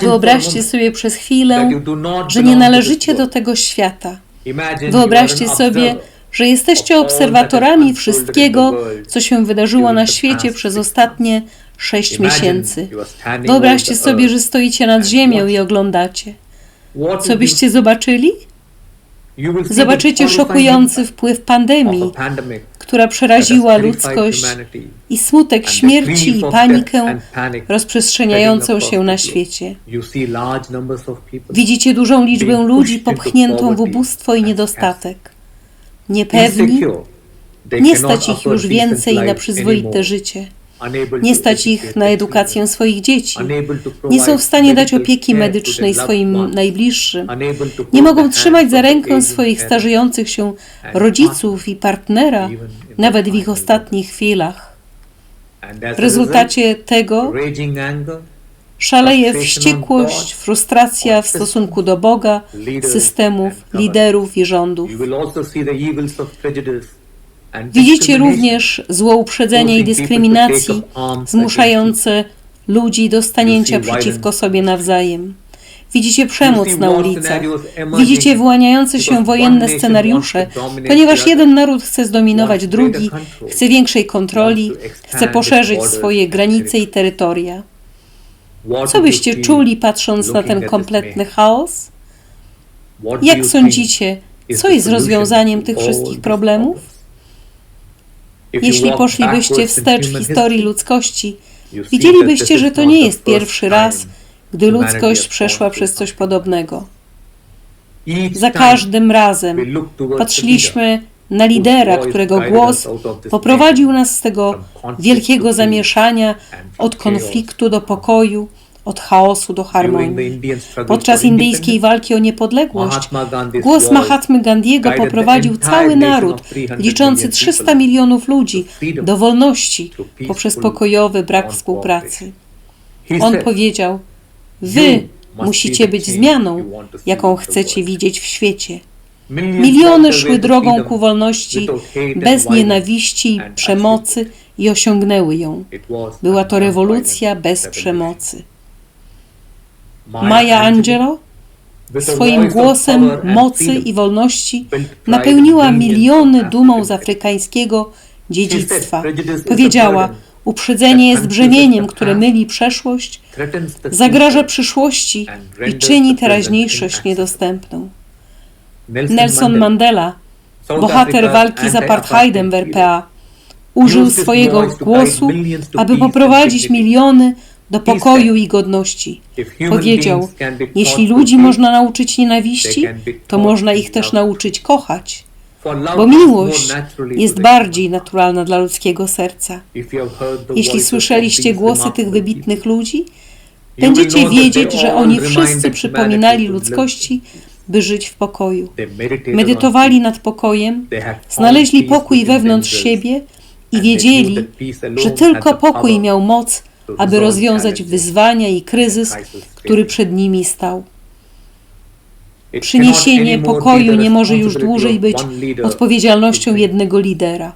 Wyobraźcie sobie przez chwilę, że nie należycie do tego świata. Wyobraźcie sobie, że jesteście obserwatorami wszystkiego, co się wydarzyło na świecie przez ostatnie sześć miesięcy. Wyobraźcie sobie, że stoicie nad ziemią i oglądacie. Co byście zobaczyli? Zobaczycie szokujący wpływ pandemii, która przeraziła ludzkość i smutek śmierci i panikę rozprzestrzeniającą się na świecie. Widzicie dużą liczbę ludzi popchniętą w ubóstwo i niedostatek. Niepewni, nie stać ich już więcej na przyzwoite życie. Nie stać ich na edukację swoich dzieci. Nie są w stanie dać opieki medycznej swoim najbliższym. Nie mogą trzymać za rękę swoich starzejących się rodziców i partnera, nawet w ich ostatnich chwilach. W rezultacie tego szaleje wściekłość, frustracja w stosunku do Boga, systemów, liderów i rządów. Widzicie również zło uprzedzenia i dyskryminacji zmuszające ludzi do stanięcia przeciwko sobie nawzajem. Widzicie przemoc na ulicach. Widzicie wyłaniające się wojenne scenariusze, ponieważ jeden naród chce zdominować drugi, chce większej kontroli, chce poszerzyć swoje granice i terytoria. Co byście czuli, patrząc na ten kompletny chaos? Jak sądzicie, co jest rozwiązaniem tych wszystkich problemów? Jeśli poszlibyście wstecz w historii ludzkości, widzielibyście, że to nie jest pierwszy raz, gdy ludzkość przeszła przez coś podobnego. Za każdym razem patrzyliśmy na lidera, którego głos poprowadził nas z tego wielkiego zamieszania od konfliktu do pokoju, od chaosu do harmonii. Podczas indyjskiej walki o niepodległość głos Mahatmy Gandiego poprowadził cały naród, liczący 300 milionów ludzi, do wolności poprzez pokojowy brak współpracy. On powiedział: Wy musicie być zmianą, jaką chcecie widzieć w świecie. Miliony szły drogą ku wolności bez nienawiści i przemocy i osiągnęły ją. Była to rewolucja bez przemocy. Maya Angelou swoim głosem mocy i wolności napełniła miliony dumą z afrykańskiego dziedzictwa. Powiedziała: Uprzedzenie jest brzemieniem, które myli przeszłość, zagraża przyszłości i czyni teraźniejszość niedostępną. Nelson Mandela, bohater walki z apartheidem w RPA, użył swojego głosu, aby poprowadzić miliony do pokoju i godności. Powiedział: Jeśli ludzi można nauczyć nienawiści, to można ich też nauczyć kochać, bo miłość jest bardziej naturalna dla ludzkiego serca. Jeśli słyszeliście głosy tych wybitnych ludzi, będziecie wiedzieć, że oni wszyscy przypominali ludzkości, by żyć w pokoju. Medytowali nad pokojem, znaleźli pokój wewnątrz siebie i wiedzieli, że tylko pokój miał moc, aby rozwiązać wyzwania i kryzys, który przed nimi stał. Przyniesienie pokoju nie może już dłużej być odpowiedzialnością jednego lidera.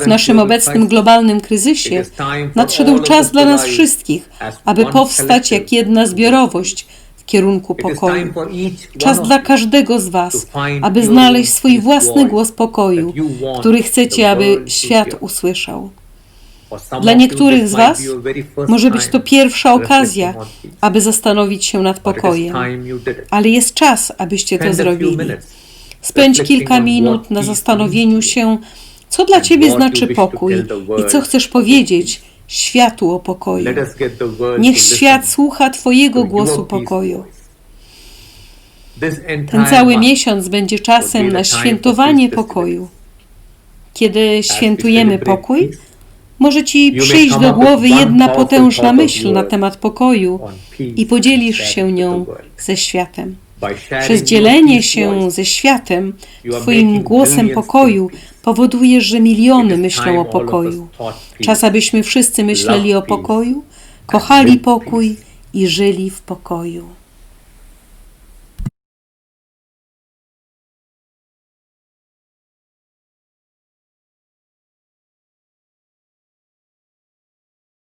W naszym obecnym globalnym kryzysie nadszedł czas dla nas wszystkich, aby powstać jak jedna zbiorowość w kierunku pokoju. Czas dla każdego z Was, aby znaleźć swój własny głos pokoju, który chcecie, aby świat usłyszał. Dla niektórych z Was może być to pierwsza okazja, aby zastanowić się nad pokojem, ale jest czas, abyście to zrobili. Spędź kilka minut na zastanowieniu się, co dla Ciebie znaczy pokój i co chcesz powiedzieć światu o pokoju. Niech świat słucha Twojego głosu pokoju. Ten cały miesiąc będzie czasem na świętowanie pokoju. Kiedy świętujemy pokój, może ci przyjść do głowy jedna potężna myśl na temat pokoju i podzielisz się nią ze światem. Przez dzielenie się ze światem, Twoim głosem pokoju, powodujesz, że miliony myślą o pokoju. Czas, abyśmy wszyscy myśleli o pokoju, kochali pokój i żyli w pokoju.